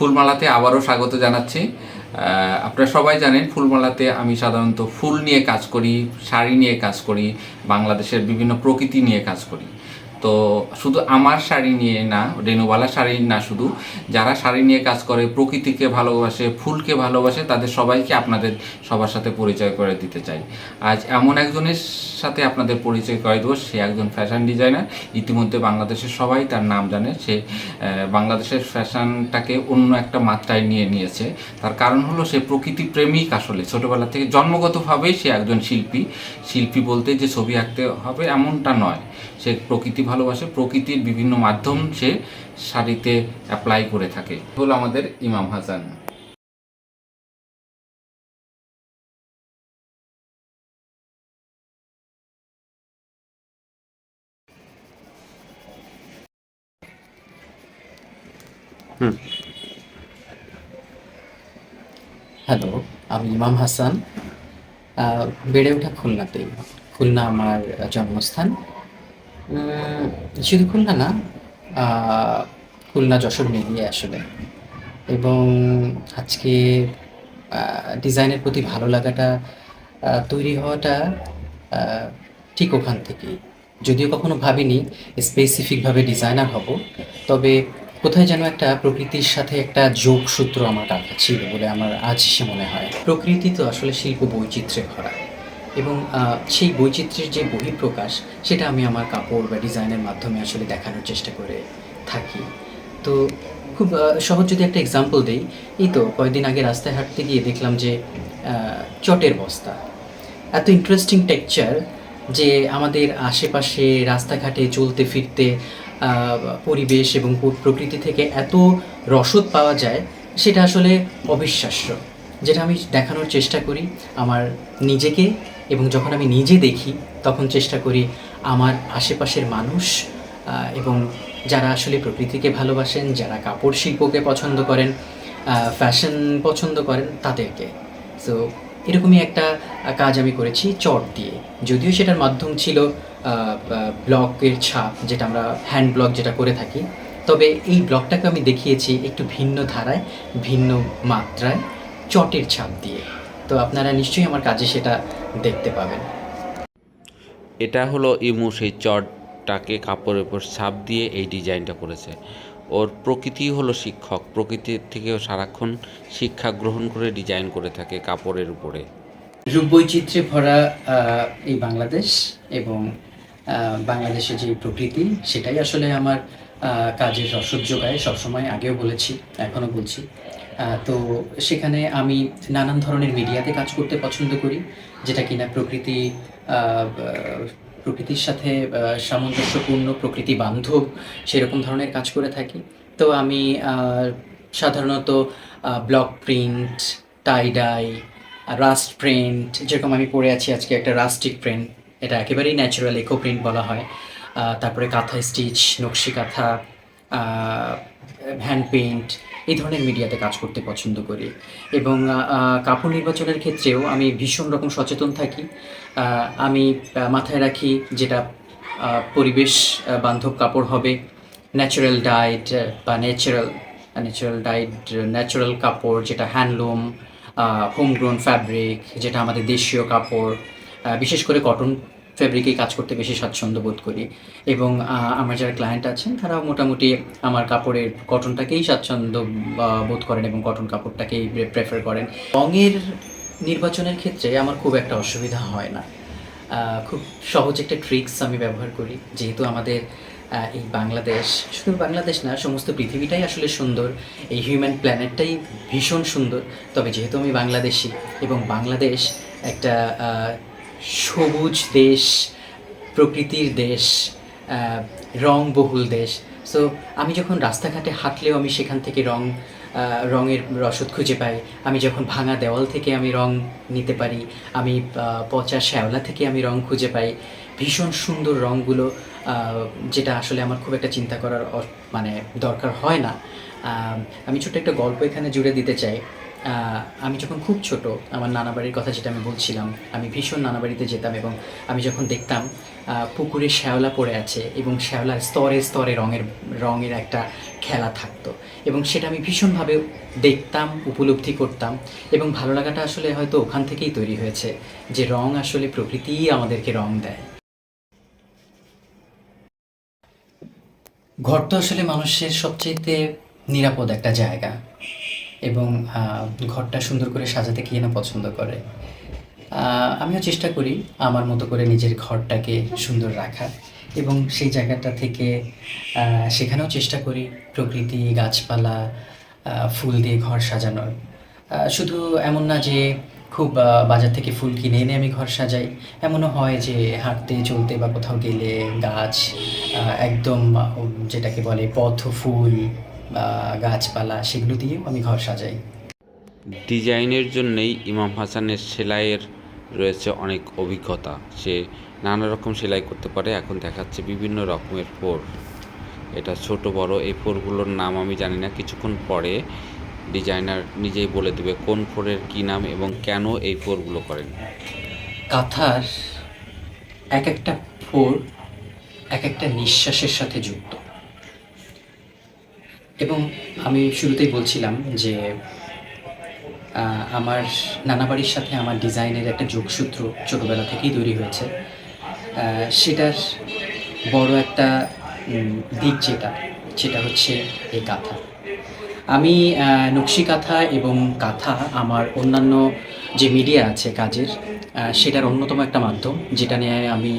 ফুলমালাতে আবারও স্বাগত জানাচ্ছি। আপনারা সবাই জানেন, ফুলমালাতে আমি সাধারণত ফুল নিয়ে কাজ করি, শাড়ি নিয়ে কাজ করি, বাংলাদেশের বিভিন্ন প্রকৃতি নিয়ে কাজ করি। তো শুধু আমার শাড়ি নিয়ে না রেনুবালা শাড়ি না শুধু, যারা শাড়ি নিয়ে কাজ করে, প্রকৃতিকে ভালোবাসে, ফুলকে ভালোবাসে, তাদের সবাইকে আপনাদের সবার সাথে পরিচয় করে দিতে চাই। আজ এমন একজনের সাথে আপনাদের পরিচয় করে দেবো, সে একজন ফ্যাশন ডিজাইনার ইতিমধ্যে বাংলাদেশের সবাই তার নাম জানে। সে বাংলাদেশের ফ্যাশনটাকে অন্য একটা মাত্রায় নিয়ে নিয়েছে। তার কারণ হলো সে প্রকৃতি প্রেমিক আসলে। ছোটবেলা থেকে জন্মগতভাবেই সে একজন শিল্পী। শিল্পী বলতে যে ছবি আঁকতে হবে এমনটা নয়। সে প্রকৃতি ভালোবাসে প্রকৃতির বিভিন্ন মাধ্যম সে শাড়িতে অ্যাপ্লাই করে থাকে। হলো আমাদের ইমাম হাসান। হ্যালো আমি ইমাম হাসান। আহ, বেড়ে ওঠা খুলনাতেই। খুলনা আমার জন্মস্থান। শুধু খুলনা না খুলনা, যশোর মিলিয়ে আসলে। এবং আজকে ডিজাইনের প্রতি ভালো লাগাটা তৈরি হওয়াটা ঠিক ওখান থেকেই। যদিও কখনো ভাবিনি স্পেসিফিকভাবে ডিজাইনার হব, তবে কোথায় যেন একটা প্রকৃতির সাথে একটা যোগসূত্র আমার কাছে ছিল বলে আমার আজ সে মনে হয়। প্রকৃতি তো আসলে শিল্প বৈচিত্র্যে ভরা। এবং সেই বৈচিত্র্যের যে বহিঃপ্রকাশ, সেটা আমি আমার কাপড় বা ডিজাইনের মাধ্যমে আসলে দেখানোর চেষ্টা করে থাকি। তো খুব সহজ যদি একটা এক্সাম্পল দিই, এই তো কয়েকদিন আগে রাস্তায় হাঁটতে গিয়ে দেখলাম যে চটের বস্তা। এত ইন্টারেস্টিং টেক্সচার যে আমাদের আশেপাশে রাস্তাঘাটে চলতে ফিরতে পরিবেশ এবং প্রকৃতি থেকে এত রসদ পাওয়া যায়, সেটা আসলে অবিশ্বাস্য। যেটা আমি দেখানোর চেষ্টা করি, আমার নিজেকে এবং যখন আমি নিজে দেখি, তখন চেষ্টা করি আমার আশেপাশের মানুষ এবং যারা আসলে প্রকৃতিকে ভালোবাসেন, যারা কাপড় শিল্পকে পছন্দ করেন ফ্যাশন পছন্দ করেন, তাদেরকে। সো এরকমই একটা কাজ আমি করেছি চট দিয়ে। যদিও সেটার মাধ্যম ছিল ব্লগের ছাপ, যেটা আমরা হ্যান্ড ব্লগ যেটা করে থাকি। তবে এই ব্লগটাকে আমি দেখিয়েছি একটু ভিন্ন ধারায়, ভিন্ন মাত্রায়, চটের ছাপ দিয়ে। তো আপনারা নিশ্চয়ই আমার কাজে সেটা দেখতে পাবেন। এটা হলো ইমু সেই চটটাকে কাপড়ের উপর ছাপ দিয়ে এই ডিজাইনটা করেছে। ওর প্রকৃতি হলো শিক্ষক প্রকৃতির থেকেও সারাক্ষণ শিক্ষা গ্রহণ করে ডিজাইন করে থাকে কাপড়ের উপরে। রূপবৈচিত্র্যে ভরা এই বাংলাদেশ এবং বাংলাদেশের যে প্রকৃতি সেটাই আসলে আমার কাজের রসদ যোগায়। সবসময় আগেও বলেছি এখনও বলছি। তো সেখানে আমি নানান ধরনের মিডিয়াতে কাজ করতে পছন্দ করি, যেটা কিনা প্রকৃতি প্রকৃতির সাথে সামঞ্জস্যপূর্ণ প্রকৃতি বান্ধব সেরকম ধরনের কাজ করে থাকি। তো আমি সাধারণত block print tie dye rust print যেরকম আমি পরে আছি আজকে একটা রাস্টিক প্রিন্ট এটা একেবারেই ন্যাচারাল ইকো প্রিন্ট বলা হয়। তারপরে কাঁথা স্টিচ নকশি কাঁথা হ্যান্ড পেইন্ট এই ধরনের মিডিয়াতে কাজ করতে পছন্দ করি। এবং কাপড় নির্বাচনের ক্ষেত্রেও আমি ভীষণ রকম সচেতন থাকি। আমি মাথায় রাখি যেটা পরিবেশ বান্ধব কাপড় হবে। ন্যাচারাল ডায়েট বা ন্যাচারাল ন্যাচারাল ডায়েট ন্যাচারাল কাপড় যেটা হ্যান্ডলুম হোমগ্রোন ফ্যাব্রিক, যেটা আমাদের দেশীয় কাপড় বিশেষ করে কটন ফ্যাব্রিকে কাজ করতে বেশি স্বাচ্ছন্দ্য বোধ করি। এবং আমার যারা ক্লায়েন্ট আছেন, তারাও মোটামুটি আমার কাপড়ের কটনটাকেই স্বাচ্ছন্দ্য বোধ করেন এবং কটন কাপড়টাকেই প্রেফার করেন। রঙের নির্বাচনের ক্ষেত্রে আমার খুব একটা অসুবিধা হয় না। খুব সহজ একটা ট্রিক্স আমি ব্যবহার করি। যেহেতু আমাদের এই বাংলাদেশ, শুধু বাংলাদেশ না, সমস্ত পৃথিবীটাই আসলে সুন্দর। এই হিউম্যান প্ল্যানেটটাই ভীষণ সুন্দর। তবে যেহেতু আমি বাংলাদেশি এবং বাংলাদেশ একটা সবুজ দেশ, প্রকৃতির দেশ রংবহুল দেশ। সো আমি যখন রাস্তাঘাটে হাঁটলেও আমি সেখান থেকে রং রঙের রসদ খুঁজে পাই। আমি যখন ভাঙা দেওয়াল থেকে আমি রং নিতে পারি, আমি পচা শ্যাওলা থেকে আমি রং খুঁজে পাই। ভীষণ সুন্দর রঙগুলো যেটা আসলে আমার খুব একটা চিন্তা করার মানে দরকার হয় না। আমি ছোট্ট একটা গল্প এখানে জুড়ে দিতে চাই। আমি যখন খুব ছোট, আমার নানা বাড়ির কথা যেটা আমি বলছিলাম, আমি ভীষণ নানা বাড়িতে যেতাম এবং আমি যখন দেখতাম পুকুরে শ্যাওলা পড়ে আছে এবং শ্যাওলার স্তরে স্তরে রঙের রঙের একটা খেলা থাকতো এবং সেটা আমি ভীষণভাবে দেখতাম, উপলব্ধি করতাম এবং ভালো লাগাটা আসলে হয়তো ওখান থেকেই তৈরি হয়েছে যে রং আসলে প্রকৃতিই আমাদেরকে রং দেয়। ঘর তো আসলে মানুষের সবচেয়ে নিরাপদ একটা জায়গা। এবং ঘরটা সুন্দর করে সাজাতে কে না পছন্দ করে। আমিও চেষ্টা করি আমার মতো করে নিজের ঘরটাকে সুন্দর রাখার এবং সেই জায়গাটা থেকে সেখানেও চেষ্টা করি প্রকৃতি, গাছপালা ফুল দিয়ে ঘর সাজানোর। শুধু এমন না যে খুব বাজার থেকে ফুল কিনে এনে আমি ঘর সাজাই, এমনও হয় যে হাঁটতে, চলতে বা কোথাও গেলে গাছ একদম যেটাকে বলে পথ ফুল গাছপালা সেগুলো দিয়েও আমি ঘর সাজাই। ডিজাইনের জন্যেই ইমাম হাসানের সেলাইয়ের রয়েছে অনেক অভিজ্ঞতা। সে নানা রকম সেলাই করতে পারে এখন দেখাচ্ছে বিভিন্ন রকমের ফোর। এটা ছোট বড় এই ফোরগুলোর নাম আমি জানি না। কিছুক্ষণ পরে ডিজাইনার নিজেই বলে দেবে কোন ফোরের কী নাম এবং কেন এই ফোরগুলো করেন। কাঁথার এক একটা ফোর এক একটা নিঃশ্বাসের সাথে যুক্ত। এবং আমি শুরুতেই বলছিলাম যে আমার নানা বাড়ির সাথে আমার ডিজাইনের একটা যোগসূত্র ছোটোবেলা থেকেই তৈরি হয়েছে। সেটার বড় একটা দিক যেটা, সেটা হচ্ছে এই কাঁথা। আমি নকশি কাঁথা এবং কাঁথা আমার অন্যান্য যে মিডিয়া আছে কাজের সেটার অন্যতম একটা মাধ্যম, যেটা নিয়ে আমি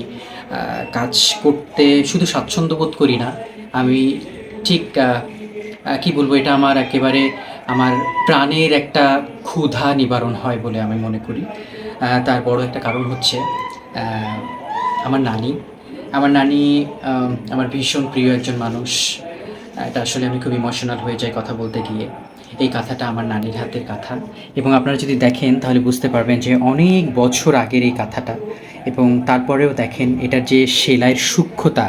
কাজ করতে শুধু স্বাচ্ছন্দ্য বোধ করি না, আমি ঠিক কি বলব, এটা আমার একেবারে আমার প্রাণের একটা ক্ষুধা নিবারণ হয় বলে আমি মনে করি। তার বড় একটা কারণ হচ্ছে আমার নানি। আমার নানি আমার ভীষণ প্রিয় একজন মানুষ। এটা আসলে আমি খুব ইমোশনাল হয়ে যাই কথা বলতে গিয়ে। এই কাঁথাটা আমার নানির হাতের কাঁথা। এবং আপনারা যদি দেখেন, তাহলে বুঝতে পারবেন যে অনেক বছর আগের এই কাঁথাটা। এবং তারপরেও দেখেন, এটার যে সেলাইয়ের সূক্ষ্মতা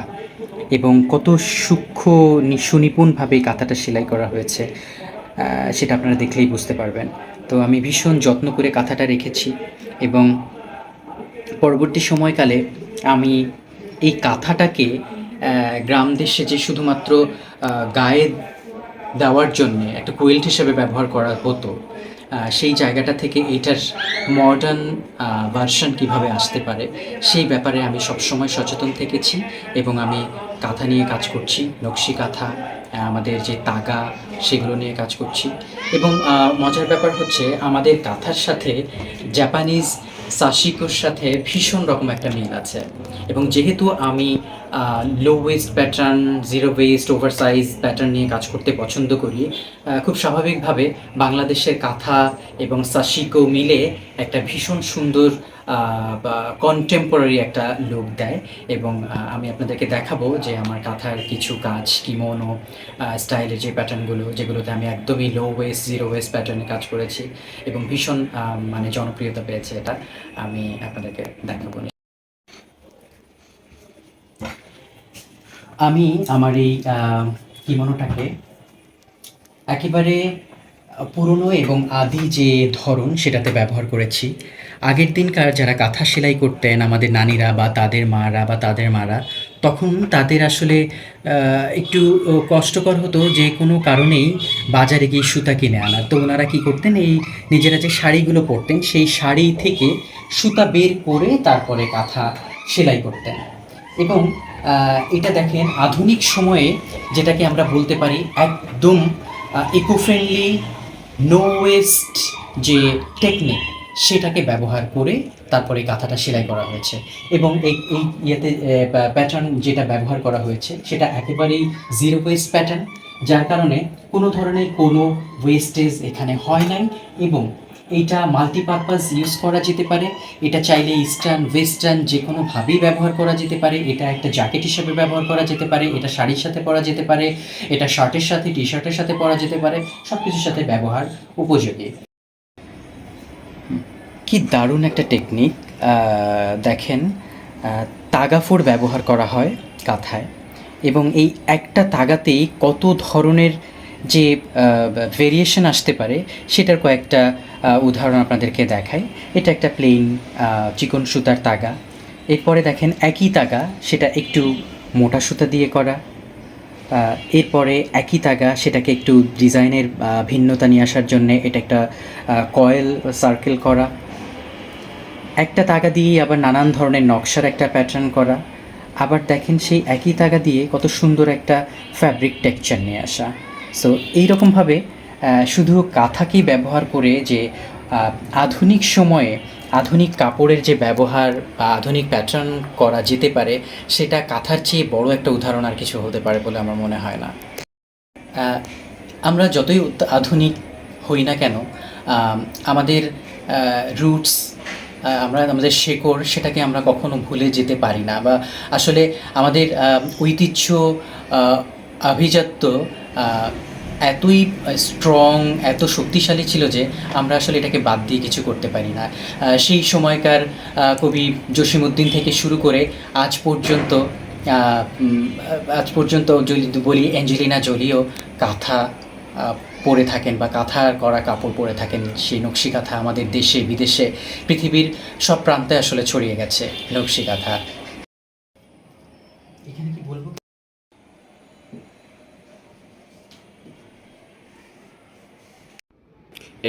এবং কত সূক্ষ্ম সুনিপুণভাবে কাঁথাটা সেলাই করা হয়েছে সেটা আপনারা দেখলেই বুঝতে পারবেন। তো আমি ভীষণ যত্ন করে কাঁথাটা রেখেছি এবং পরবর্তী সময়কালে আমি এই কাঁথাটাকে গ্রাম দেশে যে শুধুমাত্র গায়ে দেওয়ার জন্যে একটা কোয়েল্ট হিসেবে ব্যবহার করা হতো সেই জায়গাটা থেকে এটার মডার্ন ভার্সন কীভাবে আসতে পারে, সেই ব্যাপারে আমি সবসময় সচেতন থেকেছি এবং আমি কাঁথা নিয়ে কাজ করছি, নকশি কাঁথা আমাদের যে তাগা, সেগুলো নিয়ে কাজ করছি। এবং মজার ব্যাপার হচ্ছে আমাদের কাঁথার সাথে জাপানিজ সাশিকোর সাথে ভীষণ রকম একটা মিল আছে। এবং যেহেতু আমি low waste pattern zero waste over size pattern নিয়ে কাজ করতে পছন্দ করি খুব স্বাভাবিকভাবে বাংলাদেশের কাঁথা এবং সাশিকো মিলে একটা ভীষণ সুন্দর কন্টেম্পোরারি একটা লুক দেয় এবং আমি আপনাদেরকে দেখাবো যে আমার কাঁথার কিছু কাজ কিমোনো স্টাইলের যে প্যাটার্নগুলো যেগুলোতে আমি একদমই লো ওয়েস্ট জিরো ওয়েস্ট প্যাটার্নে কাজ করেছি এবং ভীষণ মানে জনপ্রিয়তা পেয়েছে এটা। আমি আপনাদেরকে দেখাবো। আমি আমার এই কিমোনোটাকে একেবারে পুরনো এবং আদি যে ধরন সেটাতে ব্যবহার করেছি। আগের দিনকার যারা কাঁথা সেলাই করতেন, আমাদের নানিরা বা তাদের মারা বা তাদের মারা, তখন তাদের আসলে একটু কষ্টকর হতো যে কোনো কারণেই বাজারে গিয়ে সুতা কিনে আনা। তো ওনারা কী করতেন, এই নিজেরা যে শাড়িগুলো পরতেন, সেই শাড়ি থেকে সুতা বের করে তারপরে কাঁথা সেলাই করতেন। এবং এটা দেখেন আধুনিক সময়ে যেটাকে আমরা বলতে পারি একদম ইকো ফ্রেন্ডলি নো ওয়েস্ট যে টেকনিক সেটাকে ব্যবহার করে তারপরে কাঁথাটা সেলাই করা হয়েছে। এবং এই এই ইয়েতে প্যাটার্ন যেটা ব্যবহার করা হয়েছে, সেটা একেবারেই জিরো ওয়েস্ট প্যাটার্ন যার কারণে কোনো ধরনের কোনো ওয়েস্টেজ এখানে হয় নাই এবং এইটা মাল্টিপারপাস ইউজ করা যেতে পারে। এটা চাইলে ইস্টার্ন ওয়েস্টার্ন যে কোনোভাবেই ব্যবহার করা যেতে পারে। এটা একটা জ্যাকেট হিসেবে ব্যবহার করা যেতে পারে। এটা শাড়ির সাথে পরা যেতে পারে। এটা শার্টের সাথে টি শার্টের সাথে পরা যেতে পারে। সব কিছুর সাথে ব্যবহার উপযোগী। কি দারুণ একটা টেকনিক দেখেন তাগাফোর ব্যবহার করা হয় কাঁথায় এবং এই একটা তাগাতেই কত ধরনের যে ভেরিয়েশন আসতে পারে সেটার কয়েকটা উদাহরণ আপনাদেরকে দেখাই। এটা একটা প্লেন চিকন সুতার তাগা। এরপরে দেখেন, একই তাগা, সেটা একটু মোটা সুতা দিয়ে করা। এরপরে একই তাগা, সেটাকে একটু ডিজাইনের ভিন্নতা নিয়ে আসার জন্য এটা একটা কয়েল সার্কেল করা। একটা তাগা দিয়ে আবার নানান ধরনের নকশার একটা প্যাটার্ন করা। আবার দেখেন সেই একই তাগা দিয়ে কত সুন্দর একটা ফ্যাব্রিক টেক্সচার নিয়ে আসা। সো এইরকমভাবে শুধু কাঁথাকেই ব্যবহার করে যে আধুনিক সময়ে আধুনিক কাপড়ের যে ব্যবহার বা আধুনিক প্যাটার্ন করা যেতে পারে, সেটা কাঁথার চেয়ে বড় একটা উদাহরণ আর কিছু হতে পারে বলে আমার মনে হয় না। আমরা যতই আধুনিক হই না কেন আমাদের রুটস আমরা আমাদের শেকড় সেটাকে আমরা কখনো ভুলে যেতে পারি না বা আসলে আমাদের ঐতিহ্য আভিজাত্য এতই স্ট্রং এত শক্তিশালী ছিল যে আমরা আসলে এটাকে বাদ দিয়ে কিছু করতে পারি না। সেই সময়কার কবি জসিমউদ্দিন থেকে শুরু করে আজ পর্যন্ত আজ পর্যন্ত বলি অ্যাঞ্জেলিনা জোলিও কাঁথা পরে থাকেন বা কাঁথা করা কাপড় পরে থাকেন সেই নকশি কাঁথা আমাদের দেশে বিদেশে পৃথিবীর সব প্রান্তে আসলে ছড়িয়ে গেছে নকশি কাঁথা এখানে কি বলব?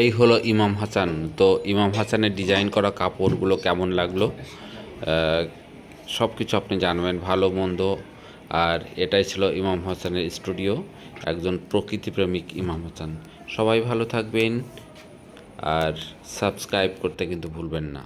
এই হলো ইমাম হাসান। তো ইমাম হাসানের ডিজাইন করা কাপড়গুলো কেমন লাগল? সব কিছু আপনি জানবেন ভালো মন্দ। আর এটাই ছিল ইমাম হাসানের স্টুডিও, একজন প্রকৃতিপ্রেমিক ইমাম হাসান। সবাই ভালো থাকবেন আর সাবস্ক্রাইব করতে কিন্তু ভুলবেন না।